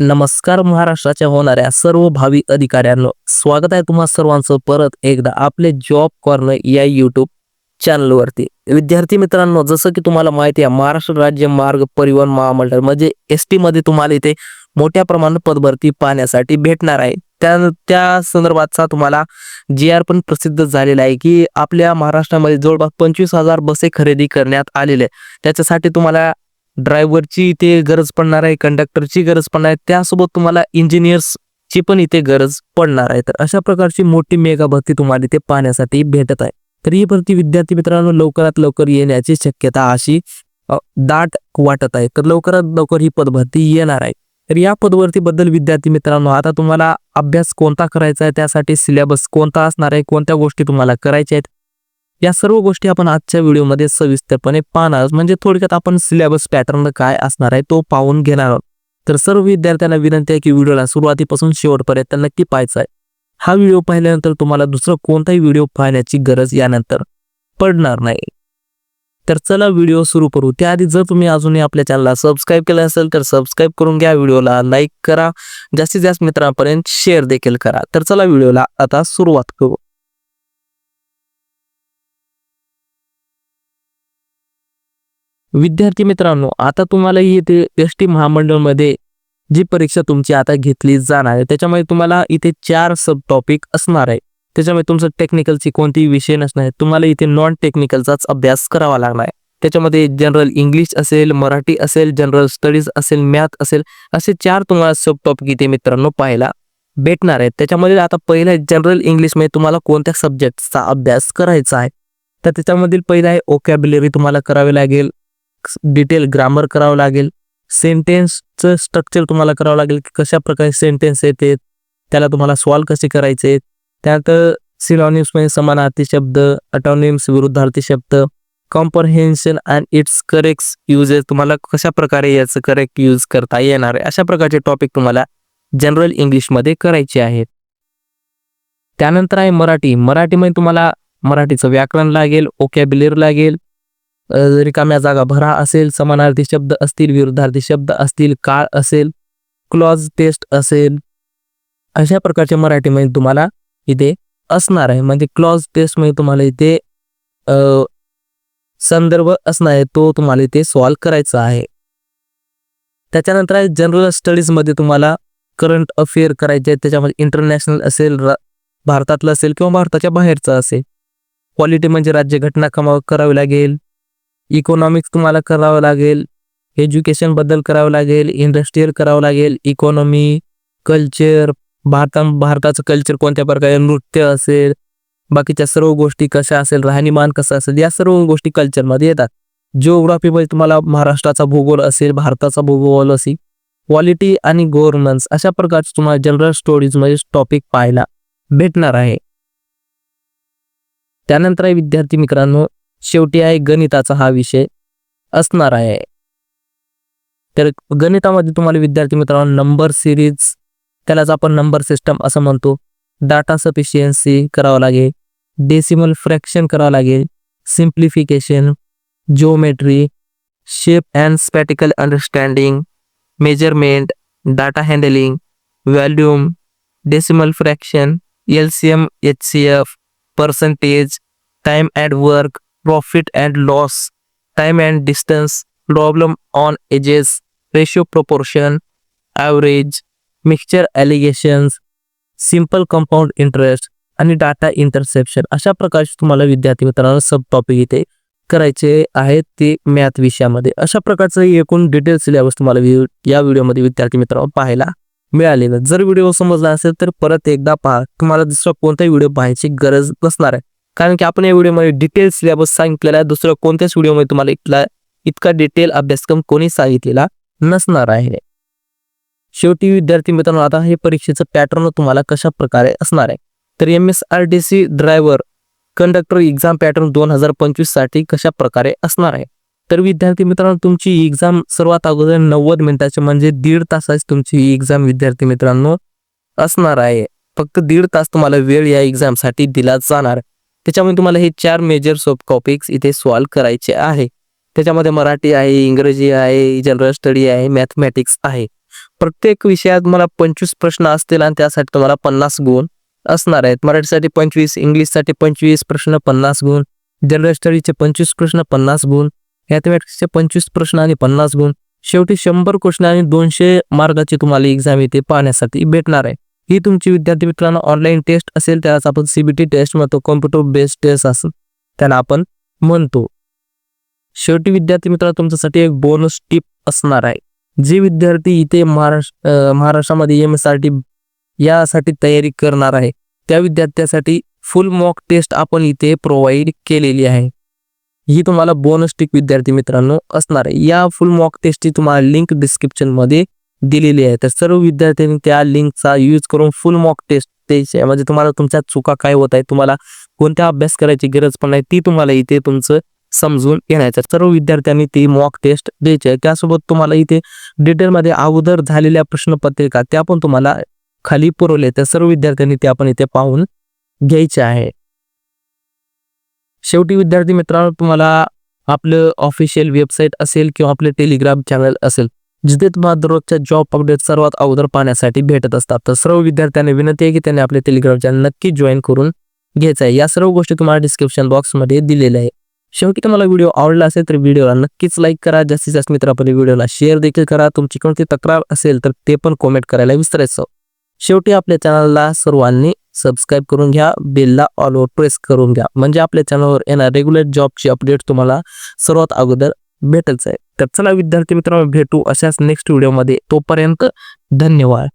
नमस्कार महाराष्ट्राच्या होणाऱ्या सर्व भावी अधिकाऱ्यांनो. स्वागत आहे तुम्हा सर्वांचं परत एकदा आपले जॉब कॉर्नर या यूट्यूब चॅनलवरती. विद्यार्थी मित्रांनो जसं की तुम्हाला माहिती आहे महाराष्ट्र राज्य मार्ग परिवहन महामंडळ म्हणजे एसमध्ये तुम्हाला इथे मोठ्या प्रमाणात पदभरती पाहण्यासाठी भेटणार आहे. त्या त्या संदर्भातचा तुम्हाला जी आर पण प्रसिद्ध झालेला आहे की आपल्या महाराष्ट्रामध्ये जवळपास पंचवीस हजार बसे खरेदी करण्यात आलेले आहे त्याच्यासाठी तुम्हाला ड्रायव्हरची इथे गरज पडणार आहे कंडक्टरची गरज पडणार आहे त्यासोबत तुम्हाला इंजिनियर्सची पण इथे गरज पडणार आहे. तर अशा प्रकारची मोठी मेगा भरती तुम्हाला इथे पाहण्यासाठी भेटत आहे. तर ही भरती विद्यार्थी मित्रांनो लवकरात लवकर येण्याची शक्यता अशी दाट वाटत आहे. तर लवकरात लवकर ही पदभरती येणार आहे. तर या पदभरतीबद्दल विद्यार्थी मित्रांनो आता तुम्हाला अभ्यास कोणता करायचा आहे त्यासाठी सिलेबस कोणता असणार आहे कोणत्या गोष्टी तुम्हाला करायच्या आहेत या सर्व गोष्टी आपण आजच्या व्हिडिओमध्ये सविस्तरपणे पाहणार म्हणजे थोडक्यात आपण सिलेबस पॅटर्न काय असणार आहे तो पाहून घेणार आहोत. तर सर्व विद्यार्थ्यांना विनंती आहे की व्हिडिओला सुरुवातीपासून शेवटपर्यंत नक्की पाहायचा आहे. हा व्हिडिओ पाहिल्यानंतर तुम्हाला दुसरा कोणताही व्हिडिओ पाहण्याची गरज यानंतर पडणार नाही. तर चला व्हिडिओ सुरू करू. त्याआधी जर तुम्ही अजूनही आपल्या चॅनलला सबस्क्राईब केलं असेल तर सबस्क्राईब करून घ्या. व्हिडिओला लाईक करा. जास्तीत जास्त मित्रांपर्यंत शेअर देखील करा. तर चला व्हिडिओला आता सुरुवात करू. विद्यार्थी मित्रांनो आता तुम्हाला इथे एस टी महामंडळमध्ये जी परीक्षा तुमची आता घेतली जाणार आहे त्याच्यामध्ये तुम्हाला इथे चार सब टॉपिक असणार आहे. त्याच्यामध्ये तुमचं टेक्निकलची कोणतीही विषय नसणार आहे तुम्हाला इथे नॉन टेक्निकलचाच अभ्यास करावा लागणार आहे. त्याच्यामध्ये जनरल इंग्लिश असेल मराठी असेल जनरल स्टडीज असेल मॅथ असेल असे चार तुम्हाला सब टॉपिक इथे मित्रांनो पाहायला भेटणार आहेत. त्याच्यामध्ये आता पहिलं जनरल इंग्लिशमध्ये तुम्हाला कोणत्या सब्जेक्टचा अभ्यास करायचा आहे? तर त्याच्यामधील पहिलं आहे ओकॅबलरी तुम्हाला करावी लागेल. डिटेल ग्रामर करावं लागेल. सेंटेन्सचं स्ट्रक्चर तुम्हाला करावं लागेल की कशा प्रकारे सेंटेन्स येते त्याला तुम्हाला सॉल्व कसे करायचे त्यात सिलॉनिम्स म्हणजे समानार्थी शब्द अटॉनिम्स विरुद्धार्थी शब्द comprehension and its correct usages तुम्हाला कशा प्रकारे याचं करेक्ट यूज करता येणार आहे अशा प्रकारचे टॉपिक तुम्हाला जनरल इंग्लिशमध्ये करायचे आहेत. त्यानंतर आहे मराठी. मराठीमध्ये तुम्हाला मराठीचं व्याकरण लागेल ओकॅब्युलरी लागेल रिकाम्या जागा भरा असेल समानार्थी शब्द असतील विरुद्धार्थी शब्द असतील काळ असेल क्लॉज टेस्ट असेल अशा प्रकारच्या मराठीमध्ये तुम्हाला इथे असणार आहे. म्हणजे क्लॉज टेस्टमध्ये तुम्हाला इथे अ, संदर्भ असणार आहे तो तुम्हाला इथे सॉल्व करायचा आहे. त्याच्यानंतर आहे जनरल स्टडीजमध्ये तुम्हाला करंट अफेअर करायचे त्याच्यामध्ये इंटरनॅशनल असेल भारतातलं असेल किंवा भारताच्या बाहेरचं असेल. क्वालिटी म्हणजे राज्यघटना कमा करावी लागेल. इकॉनॉमिक्स तुम्हाला करावं लागेल एज्युकेशनबद्दल करावं लागेल इंडस्ट्रीयल करावं लागेल इकॉनॉमी कल्चर भारता भारताचं कल्चर कोणत्या प्रकारे नृत्य असेल बाकीच्या सर्व गोष्टी कशा असेल राहणीमान कसं असेल या सर्व गोष्टी कल्चरमध्ये येतात. जिओग्राफीमध्ये तुम्हाला महाराष्ट्राचा भूगोल असेल भारताचा भूगोल असेल क्वालिटी आणि गव्हर्नन्स अशा प्रकारचे तुम्हाला जनरल स्टोरीजमध्ये टॉपिक पाहायला भेटणार आहे. त्यानंतर आहे विद्यार्थी मित्रांनो शेवटी आहे गणिताचा हा विषय असणार आहे. तर गणितामध्ये तुम्हाला विद्यार्थी मित्रांनो नंबर सिरीज त्यालाच आपण नंबर सिस्टम असं म्हणतो. डाटा सफिशियन्सी करावं लागेल. डेसिमल फ्रॅक्शन करावं लागेल. Simplification geometry shape and spatial understanding measurement data handling volume decimal fraction L C M H C F percentage time at work profit and loss time and distance problem on ages ratio proportion, average mixture alligations simple compound interest आणि data interception अशा प्रकारचे तुम्हाला विद्यार्थी मित्रांनो सब topic इथे करायचे आहेत ते मॅथ विषयामध्ये. अशा प्रकारचं एकूण डिटेल सिलेबस तुम्हाला या व्हिडिओमध्ये विद्यार्थी मित्रांनो पाहायला मिळालेलं. जर व्हिडिओ समजला असेल तर परत एकदा पहा. तुम्हाला दुसरा कोणताही व्हिडिओ पाहायची गरज नसणार आहे. कारण की आपण या व्हिडिओमध्ये डिटेल सिलेबस सांगितलेला आहे. दुसऱ्या कोणत्याच व्हिडिओमध्ये तुम्हाला इथला इतका डिटेल अभ्यासक्रम कोणी सांगितलेला नसणार आहे. शेवटी विद्यार्थी मित्रांनो आता हे परीक्षेचं पॅटर्न तुम्हाला कशा प्रकारे असणार आहे? तर M S R T C driver conductor exam pattern दोन हजार पंचवीससाठी कशा प्रकारे असणार आहे? तर विद्यार्थी मित्रांनो तुमची एक्झाम सर्वात अगोदर नव्वद मिनिटाची म्हणजे दीड तासाची तुमची एक्झाम विद्यार्थी मित्रांनो असणार आहे. फक्त दीड तास तुम्हाला वेळ या एक्झामसाठी दिला जाणार. त्याच्यामध्ये तुम्हाला हे चार मेजर सोप टॉपिक्स इथे सॉल्व करायचे आहे. त्याच्यामध्ये मराठी आहे इंग्रजी आहे जनरल स्टडी आहे मॅथमॅटिक्स आहे. प्रत्येक विषयात मला पंचवीस प्रश्न असतील आणि त्यासाठी तुम्हाला पन्नास गुण असणार आहेत. मराठीसाठी पंचवीस इंग्लिशसाठी पंचवीस प्रश्न पन्नास गुण जनरल स्टडीचे पंचवीस प्रश्न पन्नास गुण मॅथमॅटिक्सचे पंचवीस प्रश्न आणि पन्नास गुण. शेवटी शंभर क्वेश्चन आणि दोनशे मार्गाची तुम्हाला एक्झाम इथे पाहण्यासाठी भेटणार आहे. ही तुमची विद्यार्थी मित्रांनो ऑनलाईन टेस्ट असेल त्यालाच आपण सीबीटी टेस्ट म्हणतो कॉम्प्युटर बेस्ड टेस्ट असेल त्याला आपण म्हणतो. शेवटी विद्यार्थी मित्रांनो तुमच्यासाठी एक बोनस टिप असणार आहे. जे विद्यार्थी इथे महाराष्ट्र महाराष्ट्रामध्ये एम एस आर टी यासाठी तयारी करणार आहे त्या विद्यार्थ्यासाठी फुल मॉक टेस्ट आपण इथे प्रोव्हाइड केलेली आहे. ही तुम्हाला बोनस टिक विद्यार्थी मित्रांनो असणार आहे. या फुल मॉक टेस्टची तुम्हाला लिंक डिस्क्रिप्शनमध्ये दिलेली आहे. तर सर्व विद्यार्थ्यांनी त्या लिंकचा यूज करून फुल मॉक टेस्ट द्यायची म्हणजे तुम्हाला तुमच्या चुका काय होत आहे तुम्हाला कोणत्या अभ्यास करायची गरज पण नाही ती तुम्हाला इथे तुमचं समजून येण्याचं सर्व विद्यार्थ्यांनी ती मॉक टेस्ट द्यायची आहे. त्यासोबत तुम्हाला इथे डिटेलमध्ये अगोदर झालेल्या प्रश्नपत्रिका त्या पण तुम्हाला खाली पुरवले त्या सर्व विद्यार्थ्यांनी ते आपण इथे पाहून घ्यायचे आहे. शेवटी विद्यार्थी मित्रांनो तुम्हाला आपलं ऑफिशियल वेबसाईट असेल किंवा आपले टेलिग्राम चॅनल असेल जिथे तुम्हाला दररोजच्या जॉब अपडेट सर्वात अगोदर पाहण्यासाठी भेटत असतात. तर सर्व विद्यार्थ्यांनी विनंती आहे की त्यांनी आपले टेलिग्राम चॅनल नक्की जॉईन करून घ्यायचं आहे. या सर्व गोष्टी तुम्हाला डिस्क्रिप्शन बॉक्समध्ये दिलेल्या आहे शेवटी तुम्हाला व्हिडिओ आवडला असेल तर व्हिडिओला नक्कीच लाईक करा. जास्तीत जास्त मित्रांपर्यंत व्हिडिओला शेअर देखील करा. तुमची कोणती तक्रार असेल तर ते पण कॉमेंट करायला विसरायचं. शेवटी आपल्या चॅनलला सर्वांनी सबस्क्राईब करून घ्या. बेलला ऑलवर प्रेस करून घ्या. म्हणजे आपल्या चॅनलवर येणार रेग्युलर जॉबची अपडेट तुम्हाला सर्वात अगोदर भेटच आहे. तर चला विद्यार्थी मित्रांनो भेटू अशाच नेक्स्ट व्हिडिओमध्ये तोपर्यंत धन्यवाद.